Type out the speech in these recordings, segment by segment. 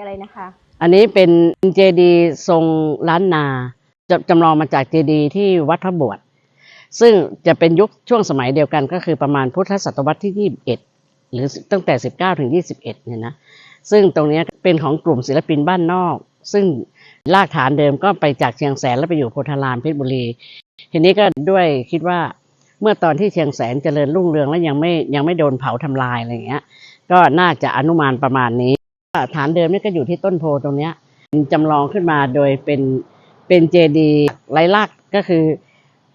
อะไรนะคะ อันนี้เป็นเจดีทรงล้านนาจะจำลองมาจากเจดีที่วัดพระบวชซึ่งจะเป็นยุคช่วงสมัยเดียวกันก็คือประมาณพุทธศตวรรษที่ 21 หรือตั้งแต่ 19 ถึง 21 เนี่ยนะ ซึ่งตรงนี้เป็นของกลุ่มศิลปินบ้านนอก ซึ่งรากฐานเดิมก็ไปจากเชียงแสนแล้วไปอยู่โพธารามเพชรบุรี ทีนี้ก็ด้วยคิดว่าเมื่อตอนที่เชียงแสนเจริญรุ่งเรืองแล้วยังไม่ยังไม่โดนเผาทำลายอะไรอย่างเงี้ย ก็น่าจะอนุมานประมาณนี้ ฐานเดิมนี่ก็อยู่ที่ต้นโพตรงเนี้ยจำลองขึ้นมาโดยเป็นเป็นเจดีไร้ลักก็คือ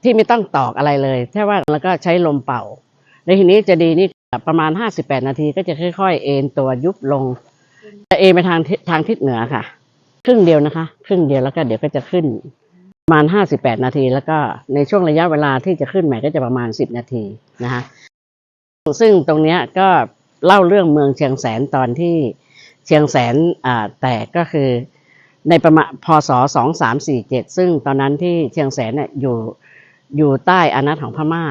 ที่ไม่ต้องตอกอะไรเลยแค่ว่าแล้วก็ใช้ลมเป่าในทีนี้เจดีนี่ประมาณ 58 นาทีก็จะค่อยๆ เอ็นตัวยุบลงจะเอ็นไปทางทิศทางทิศเหนือค่ะ ครึ่งเดียวนะคะ ครึ่งเดียวแล้วก็เดี๋ยวก็จะขึ้นประมาณ 58 นาที แล้วก็ในช่วงระยะเวลาที่จะขึ้นใหม่ก็จะประมาณ 10 นาทีนะคะซึ่งตรงเนี้ยก็เล่าเรื่องเมืองเชียงแสนตอนที่ เชียงแสนอ่าแตกก็คือในประมาณพศ 2347 ซึ่งตอนนั้นที่เชียงแสนเนี่ยอยู่อยู่ใต้อานัตของพม่า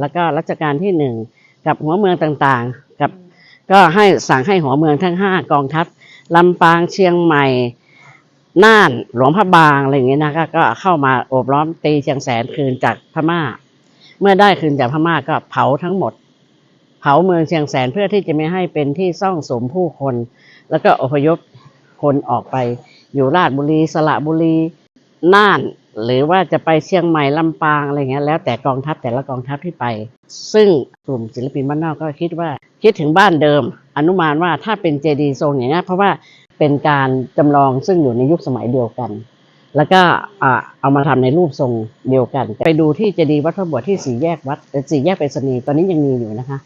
แล้วก็รัชกาลที่หนึ่งกับหัวเมืองต่างๆ กับก็ให้สั่งให้หัวเมืองทั้งห้ากองทัพลำปางเชียงใหม่น่านหลวงพระบางอะไรอย่างเงี้ยนะก็ก็เข้ามาโอบล้อมตีเชียงแสนคืนจากพม่า เมื่อได้คืนจากพม่าก็เผาทั้งหมด เผาเมืองเชียงแสนเพื่อที่จะไม่ให้เป็นที่ซ่องสมผู้คน แล้วก็อพยพคนออกไป อยู่ราชบุรีสระบุรีน่าน หรือว่าจะไปเชียงใหม่ลำปางอะไรเงี้ยแล้วแต่กองทัพแต่ละกองทัพที่ไป ซึ่งกลุ่มศิลปินบ้านนอกก็คิดว่า คิดถึงบ้านเดิม อนุมานว่าถ้าเป็นเจดีย์ทรงอย่างนี้ยเพราะว่าเป็นการจำลองซึ่งอยู่ในยุคสมัยเดียวกัน แล้วก็เอามาทำในรูปทรงเดียวกัน ไปดูที่เจดีย์วัดพระบวชที่สี่แยกวัดสี่แยกไปรษณีย์ตอนนี้ยังมีอยู่นะคะ